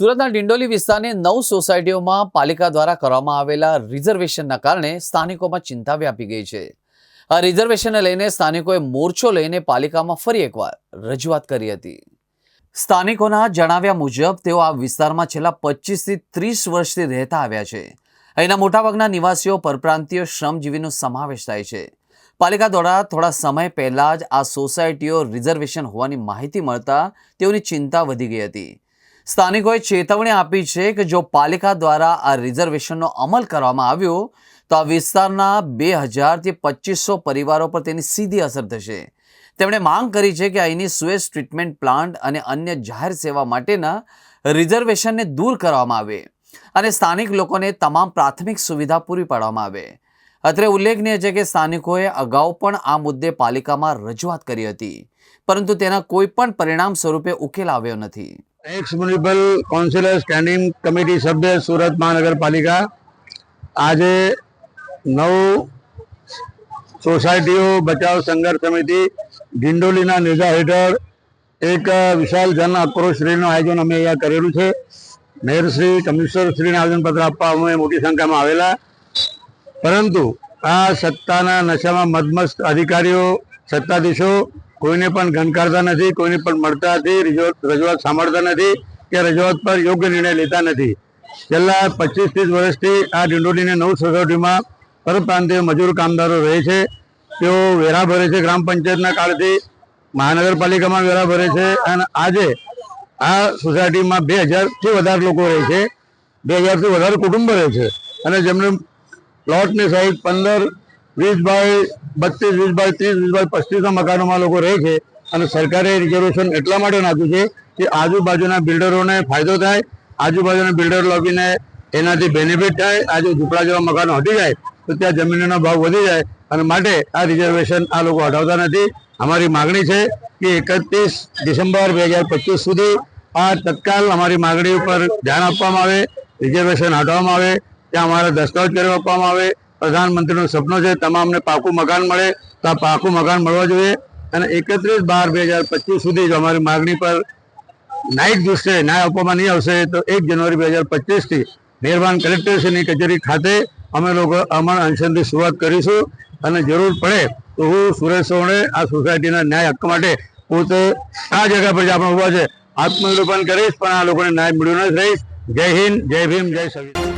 સુરતના ડિંડોલી વિસ્તારની નવ સોસાયટીઓમાં પાલિકા દ્વારા કરવામાં આવેલા રિઝર્વેશનના કારણે સ્થાનિકોમાં ચિંતા વ્યાપી ગઈ છે. આ રિઝર્વેશનને લઈને સ્થાનિકોએ મોરચો લઈને પાલિકામાં ફરી એકવાર રજૂઆત કરી હતી. સ્થાનિકોના જણાવ્યા મુજબ, તેઓ આ વિસ્તારમાં છેલ્લા પચીસથી ત્રીસ વર્ષથી રહેતા આવ્યા છે. અહીંના મોટાભાગના નિવાસીઓ પરપ્રાંતીય શ્રમજીવીનો સમાવેશ થાય છે. પાલિકા દ્વારા થોડા સમય પહેલાં જ આ સોસાયટીઓ રિઝર્વેશન હોવાની માહિતી મળતા તેઓની ચિંતા વધી ગઈ હતી. સ્થાનિકોએ ચેતવણી આપી છે કે જો પાલિકા દ્વારા આ રિઝર્વેશનનો અમલ કરવામાં આવ્યો, તો આ વિસ્તારના બે હજારથી પચીસો પરિવારો પર તેની સીધી અસર થશે. તેમણે માંગ કરી છે કે અહીંની સુએઝ ટ્રીટમેન્ટ પ્લાન્ટ અને અન્ય જાહેર સેવા માટેના રિઝર્વેશનને દૂર કરવામાં આવે અને સ્થાનિક લોકોને તમામ પ્રાથમિક સુવિધા પૂરી પાડવામાં આવે. અત્રે ઉલ્લેખનીય છે કે સ્થાનિકોએ અગાઉ પણ આ મુદ્દે પાલિકામાં રજૂઆત કરી હતી, પરંતુ તેના કોઈ પણ પરિણામ સ્વરૂપે ઉકેલ આવ્યો નથી. Ex municipal councillor standing committee સભ્ય સુરત મહાનગરપાલિકા આજે નવ સોસાયટીઓ બચાવ સંઘર્ષ સમિતિ ગિંડોલીના નેજા હેઠળ એક વિશાલ જન આક્રોશ રેલીનું આયોજન અમે અહીંયા કરેલું છે. મેયરશ્રી, કમિશનરશ્રીને આવેદનપત્ર આપવા અમે મોટી સંખ્યામાં આવેલા. પરંતુ આ સત્તાના નશામાં મદમસ્ત અધિકારીઓ, સત્તાધીશો કોઈને પણ ગણકારતા નથી, કોઈને પણ મળતા નથી, રજૂઆત સાંભળતા નથી કે રજૂઆત પર યોગ્ય નિર્ણય લેતા નથી. છેલ્લા પચીસ ત્રીસ વર્ષથી આ ડિંડોડીની નવ સોસાયટીમાં પરપ્રાંતીય મજૂર કામદારો રહે છે. તેઓ વેરા ભરે છે ગ્રામ પંચાયતના કાળથી, મહાનગરપાલિકામાં વેરા ભરે છે અને આજે આ સોસાયટીમાં બે હજારથી વધારે લોકો રહે છે. બે હજારથી વધારે કુટુંબ રહે છે અને જેમને પ્લોટની સાઈઝ પંદર, વીસ બાય બત્રીસ, વીસ બાય ત્રીસ, વીસ બાય પસ્તીસના મકાનોમાં લોકો રહે છે અને સરકારે રિઝર્વેશન એટલા માટે નાખ્યું છે કે આજુબાજુના બિલ્ડરોને ફાયદો થાય, આજુબાજુના બિલ્ડર લોકોને એનાથી બેનિફિટ થાય આજે ઝૂંપડા જેવા મકાનો હટી જાય, તો ત્યાં જમીનનો ભાવ વધી જાય અને માટે આ રિઝર્વેશન આ લોકો હટાવતા નથી. અમારી માગણી છે કે એકત્રીસ ડિસેમ્બર બે હજાર પચીસ સુધી આ તત્કાલ અમારી માગણી ઉપર ધ્યાન આપવામાં આવે રિઝર્વેશન હટાવવામાં આવે ત્યાં અમારા દસ્તાવેજ કરી આપવામાં આવે. પ્રધાનમંત્રીનું સપનું છે, તમામને પાકું મકાન મળે તો આ પાકું મકાન મળવા જોઈએ. અને એકત્રીસ બાર બે હજાર પચીસ સુધી જો અમારી માગણી પર નાઇટ દૃષ્ટિએ ન્યાય આપવામાં નહીં આવશે, તો એક જાન્યુઆરી બે હજાર પચીસથી મહેરબાન કલેક્ટરશ્રીની કચેરી ખાતે અમે લોકો અમર અનશનથી શરૂઆત કરીશું. અને જરૂર પડે તો હું સુરેશ સોણે આ સોસાયટીના ન્યાય હક્ક માટે પોતે આ જગ્યા પર જે આપણે ઊભા છે. આત્મનિરૂપણ કરીશ, પણ આ લોકોને ન્યાય મળ્યો નથી રહીશ. જય હિન્દ, જય ભીમ, જય સંવિધાન